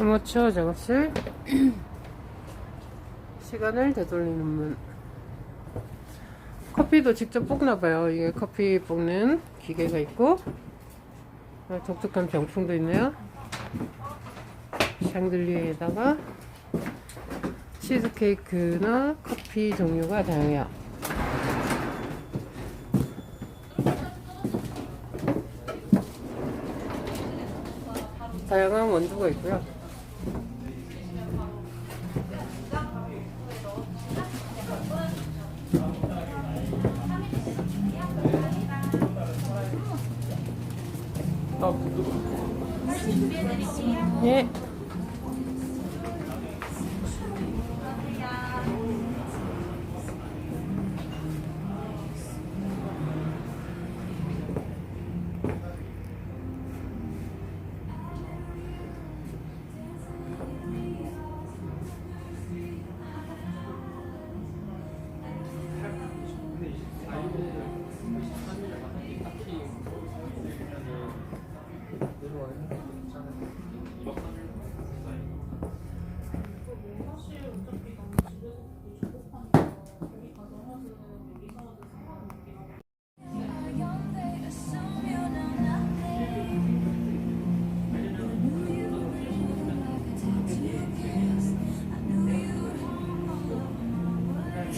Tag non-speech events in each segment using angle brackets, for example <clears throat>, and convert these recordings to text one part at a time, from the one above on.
아마추어 작업실. <clears throat> 시간을 되돌리는 문. 커피도 직접 볶나봐요. 이게 커피 볶는 기계가 있고 아, 독특한 병풍도 있네요. 샹들리에다가 치즈케이크나 커피 종류가 다양해요. 다양한 원두가 있고요 예.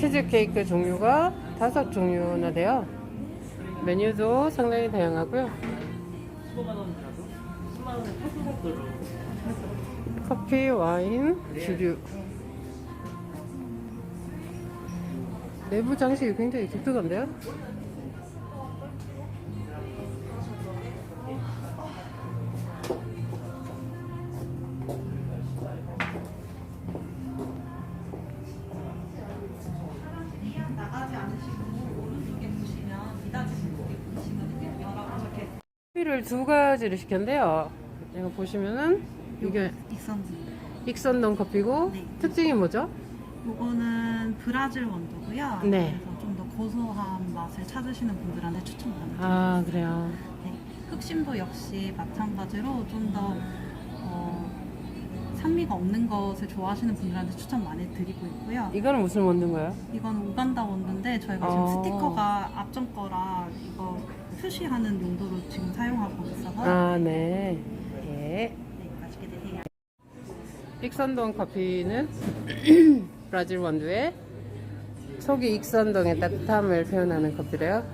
치즈케이크 종류가 다섯 종류나 돼요. 메뉴도 상당히 다양하고요. 15만 원이라도 10만 원에 패스곡들로 커피, 와인, 주류. 내부 장식이 굉장히 독특한데요? 커피를 두 가지를 시켰는데요. 이거 보시면은 이게 익선지. 익선동 커피고 네. 특징이 뭐죠? 요거는 브라질 원두고요. 네. 그래서 좀 더 고소한 맛을 찾으시는 분들한테 추천합니다. 아 그래요. 네. 흑심도 역시 마찬가지로 좀더 어, 산미가 없는 것을 좋아하시는 분들한테 추천 많이 드리고 있고요. 이거는 무슨 원두인 거예요? 이건 우간다 원두인데 저희가 어. 지금 스티커가 앞전 거라 이거 표시하는 용도로 지금 사용하고 있어서 아 네. 예. 네, 맛있게 드세요. 익선동 커피는 <clears throat> 브라질 원두에 속이 익선동의 따뜻함을 표현하는 커피래요.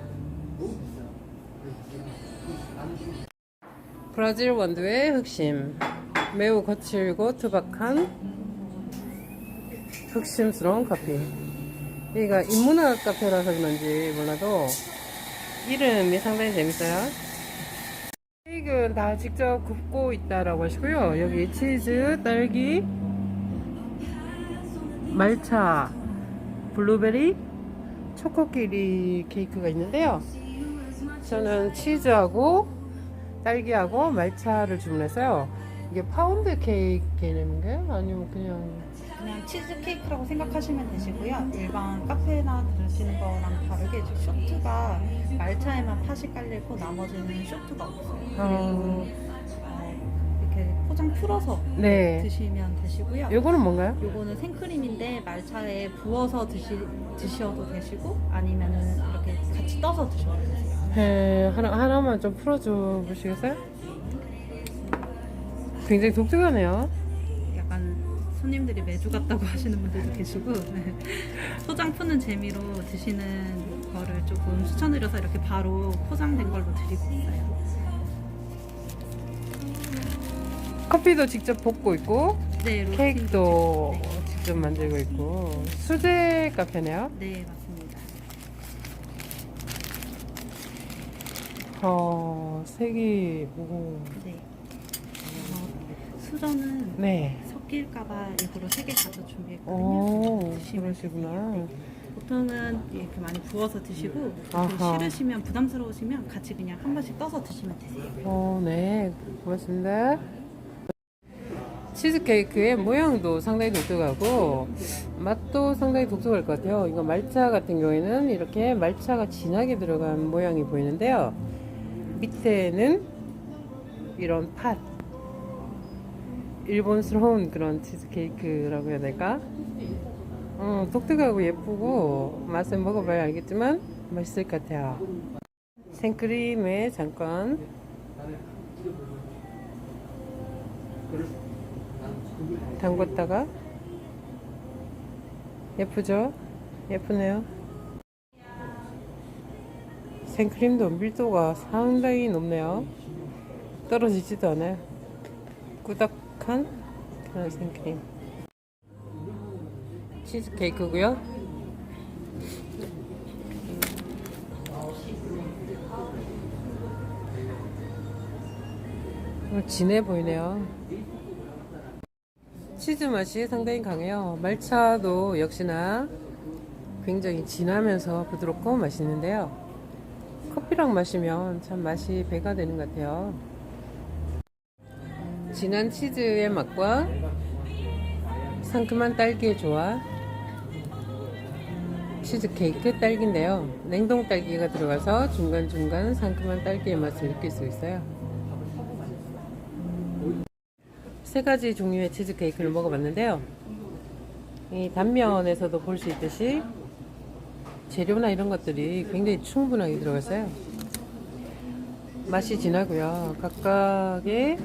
브라질 원두의 흑심. 매우 거칠고 투박한 흑심스러운 커피. 여기가 인문학 카페라서 그런지 몰라도 이름이 상당히 재밌어요. 케이크는 다 직접 굽고 있다라고 하시고요. 여기 치즈, 딸기, 말차, 블루베리, 초코끼리 케이크가 있는데요. 저는 치즈하고 딸기하고 말차를 주문했어요. 이게 파운드 케이크 개념인가요? 아니면 그냥 그냥 치즈 케이크라고 생각하시면 되시고요. 일반 카페나 드시는 거랑 다르게 쇼트가 말차에만 팥이 깔려있고 나머지는 쇼트가 없어요. 그리고 어, 어, 이렇게 포장 풀어서 네. 드시면 되시고요. 요거는 뭔가요? 요거는 생크림인데 말차에 부어서 드시, 드셔도 되시고 아니면은 이렇게 같이 떠서 드셔도 되세요. 네, 하나, 하나만 좀 풀어줘 보시겠어요? 굉장히 독특하네요. 손님들이 매주 같다고 <laughs> 하시는 분들도 계시고 네. 포장 푸는 재미로 드시는 거를 조금 추천드려서 이렇게 바로 포장된 걸로 드리고 있어요. 커피도 직접 볶고 있고 네, 로스팅 케이크도 네. 직접 만들고 있고 수제 카페네요. 네, 맞습니다. 어, 색이 오. 네. 어, 수저는 네. 섞일까봐 일부러 세 개 가져 준비했거든요. 오, 드시면 그러시구나. 되세요. 보통은 이렇게 많이 부어서 드시고 아하. 싫으시면 부담스러우시면 같이 그냥 한 번씩 떠서 드시면 되세요. 어, 네. 고맙습니다. 치즈케이크의 모양도 상당히 독특하고 맛도 상당히 독특할 것 같아요. 이거 말차 같은 경우에는 이렇게 말차가 진하게 들어간 모양이 보이는데요. 밑에는 이런 팥 일본스러운 그런 치즈케이크라고 해야 될까? 어, 독특하고 예쁘고 맛을 먹어봐야 알겠지만 맛있을 것 같아요. 생크림에 잠깐 담궜다가 예쁘죠? 예쁘네요. 생크림도 밀도가 상당히 높네요. 떨어지지도 않아요. 꾸덕 한 그런 생크림. 치즈케이크고요. 어, 진해 보이네요. 치즈 맛이 상당히 강해요. 말차도 역시나 굉장히 진하면서 부드럽고 맛있는데요. 커피랑 마시면 참 맛이 배가 되는 것 같아요. 진한 치즈의 맛과 상큼한 딸기의 조화. 치즈케이크 딸기인데요. 냉동 딸기가 들어가서 중간중간 상큼한 딸기의 맛을 느낄 수 있어요. 세 가지 종류의 치즈케이크를 먹어봤는데요. 이 단면에서도 볼 수 있듯이 재료나 이런 것들이 굉장히 충분하게 들어갔어요. 맛이 진하고요. 각각의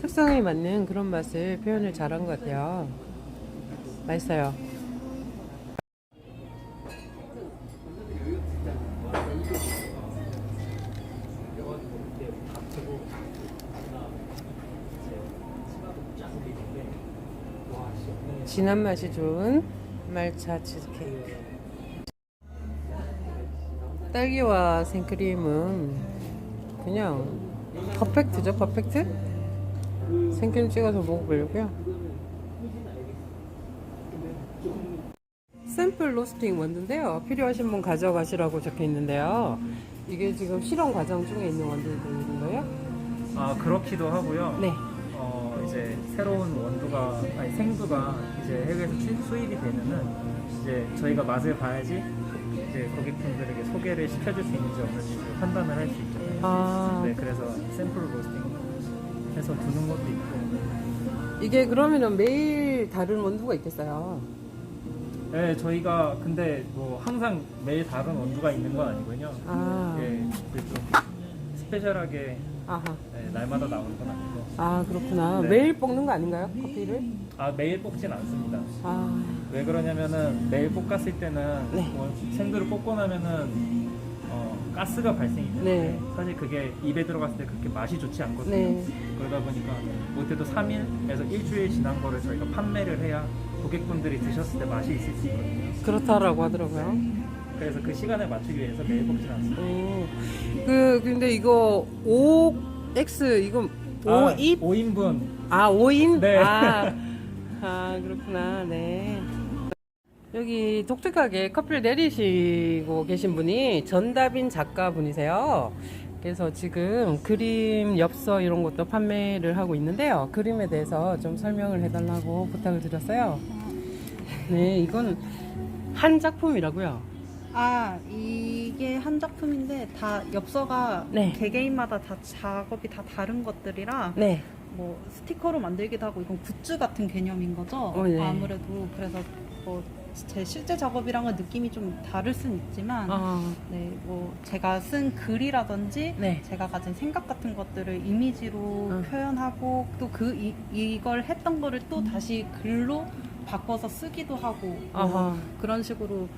특성에 맞는 그런 맛을 표현을 잘한 것 같아요. 맛있어요. 진한 맛이 좋은 말차 치즈케이크. 딸기와 생크림은 그냥 퍼펙트죠, 퍼펙트? 생크림 찍어서 먹어보려고요. 샘플 로스팅 원두인데요. 필요하신 분 가져가시라고 적혀 있는데요. 이게 지금 실험 과정 중에 있는 원두인 거예요? 아 그렇기도 하고요. 네. 어 이제 새로운 원두가 아니 생두가 이제 해외에서 수- 수입이 되면은 이제 저희가 맛을 봐야지 이제 고객분들에게 소개를 시켜줄 수 있는지 없는지 판단을 할 수 있잖아요. 아, 네, 그래서 샘플 로스팅 해서 두는 것도 있고. 이게 그러면은 매일 다른 원두가 있겠어요. 네, 저희가 근데 뭐 항상 매일 다른 원두가 있는 건 아니고요. 아, 예, 그좀 스페셜하게 아하. 네, 날마다 나오는 건 아니고. 아, 그렇구나. 네. 매일 볶는 거 아닌가요? 커피를? 아 매일 볶진 않습니다. 아, 왜 그러냐면은 매일 볶았을 때는 네. 뭐 생두를 볶고 나면은 어, 가스가 발생이 되는데 네. 사실 그게 입에 들어갔을 때 그렇게 맛이 좋지 않거든요. 네. 그러다 보니까 못해도 3일에서 일주일 지난 거를 저희가 판매를 해야 고객분들이 드셨을 때 맛이 있을 수 있거든요. 그렇다라고 하더라고요. 그래서 그 시간에 맞추기 위해서 매일 볶진 않습니다. 오, 그, 근데 이거 5X, 이거 아, 5입? 5인분 아, 5인? 네. 아, <laughs> 아, 그렇구나. 네. 여기 독특하게 커피를 내리시고 계신 분이 전다빈 작가분이세요. 그래서 지금 그림 엽서 이런 것도 판매를 하고 있는데요. 그림에 대해서 좀 설명을 해달라고 부탁을 드렸어요. 네, 이건 한 작품이라고요. 아 이게 한 작품인데 다 엽서가 네. 개개인마다 다 작업이 다 다른 것들이라 네. 뭐 스티커로 만들기도 하고 이건 굿즈 같은 개념인 거죠. 어, 네. 아무래도 그래서 뭐 제 실제 작업이랑은 느낌이 좀 다를 순 있지만 아, 네, 뭐 제가 쓴 글이라든지 네. 제가 가진 생각 같은 것들을 이미지로 음. 표현하고 또 그 이걸 했던 거를 또 다시 글로 바꿔서 쓰기도 하고 뭐. 그런 식으로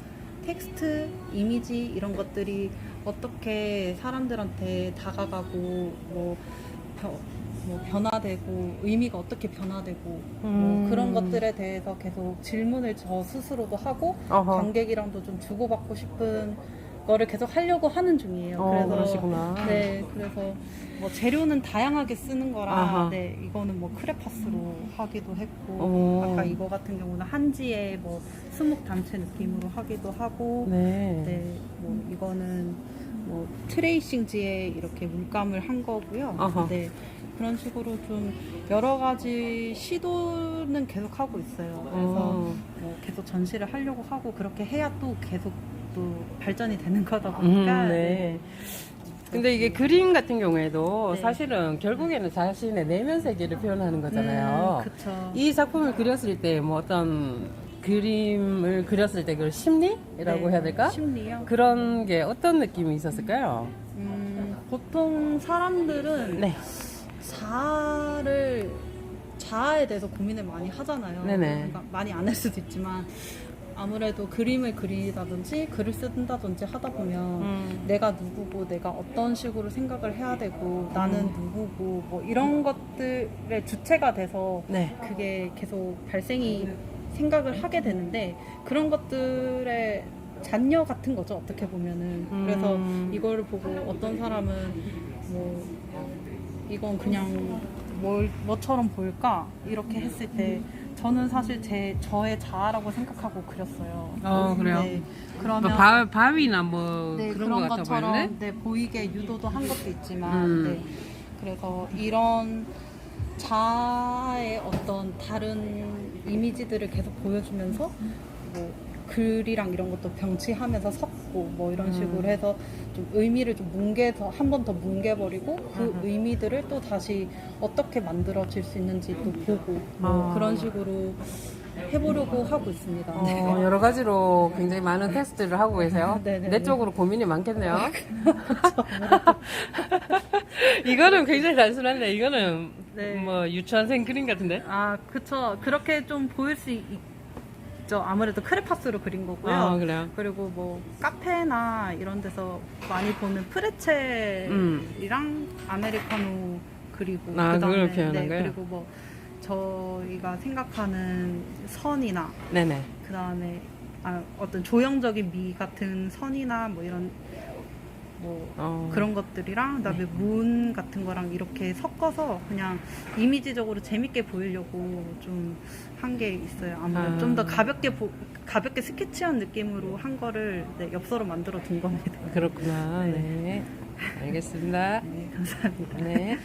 텍스트, 이미지 이런 것들이 어떻게 사람들한테 다가가고 뭐, 벼- 뭐 변화되고 의미가 어떻게 변화되고 음. 뭐 그런 것들에 대해서 계속 질문을 저 스스로도 하고 어허. 관객이랑도 좀 주고받고 싶은 거를 계속 하려고 하는 중이에요. 어, 그러시구나. 네, 그래서 뭐 재료는 다양하게 쓰는 거라 아하. 네, 이거는 뭐 크레파스로 하기도 했고 오. 아까 이거 같은 경우는 한지의 뭐 수목 단체 느낌으로 하기도 하고 네. 네, 뭐 이거는 뭐 트레이싱지에 이렇게 물감을 한 거고요. 아하. 네. 그런 식으로 좀 여러 가지 시도는 계속 하고 있어요. 그래서 어. 뭐 계속 전시를 하려고 하고 그렇게 해야 또 계속 또 발전이 되는 거다 보니까 음, 네. 근데 이게 그림 같은 경우에도 네. 사실은 결국에는 자신의 내면 세계를 표현하는 거잖아요. 음, 그쵸. 이 작품을 그렸을 때 뭐 어떤 그림을 그렸을 때 그 심리라고 네, 해야 될까? 심리요? 그런 게 어떤 느낌이 있었을까요? 음, 보통 사람들은 네. 자아를 자아에 대해서 고민을 많이 하잖아요. 네네. 그러니까 많이 안 할 수도 있지만 아무래도 그림을 그리다든지 글을 쓴다든지 하다 보면 음. 내가 누구고 내가 어떤 식으로 생각을 해야 되고 나는 누구고 뭐 이런 것들의 주체가 돼서 네. 그게 계속 발생이 생각을 하게 되는데 그런 것들의 잔여 같은 거죠 어떻게 보면은 그래서 음. 이거를 보고 어떤 사람은 뭐 이건 그냥 뭘 뭐처럼 보일까 이렇게 했을 때 저는 사실 제 저의 자아라고 생각하고 그렸어요. 어, 그래요? 네, 그러면 뭐 바, 바위나 뭐 네, 그런, 그런, 것 같아 것처럼 보이네? 네, 보이게 유도도 한 것도 있지만 음. 네, 그래서 이런 자아의 어떤 다른 이미지들을 계속 보여주면서 뭐 글이랑 이런 것도 병치하면서 섞고 뭐 이런 음. 식으로 해서 좀 의미를 좀 뭉개서 한 번 더 뭉개버리고 그 음. 의미들을 또 다시 어떻게 만들어질 수 있는지 또 보고 뭐 아. 그런 식으로 해보려고 하고 있습니다. 네. 어, 여러 가지로 굉장히 많은 테스트를 하고 계세요. <laughs> 네네네. 내적으로 고민이 많겠네요. <laughs> 이거는 굉장히 단순한데 이거는 네. 뭐 유치원생 그림 같은데? 아, 그쵸. 그렇게 좀 보일 수 있, 죠 아무래도 크레파스로 그린 거고요. 아 그래요. 그리고 뭐 카페나 이런 데서 많이 보는 프레첼이랑 아메리카노 그리고 아, 그다음에 그걸 표현한 네, 거예요? 그리고 뭐 저희가 생각하는 선이나 네네. 그다음에 아, 어떤 조형적인 미 같은 선이나 뭐 이런 뭐 어. 그런 것들이랑 그다음에 문 같은 거랑 이렇게 섞어서 그냥 이미지적으로 재밌게 보이려고 좀 한 게 있어요. 아무래도 아. 좀 더 가볍게 보, 가볍게 스케치한 느낌으로 한 거를 네, 엽서로 만들어 둔 겁니다. 그렇구나. 네. 알겠습니다. 네, 감사합니다. 네.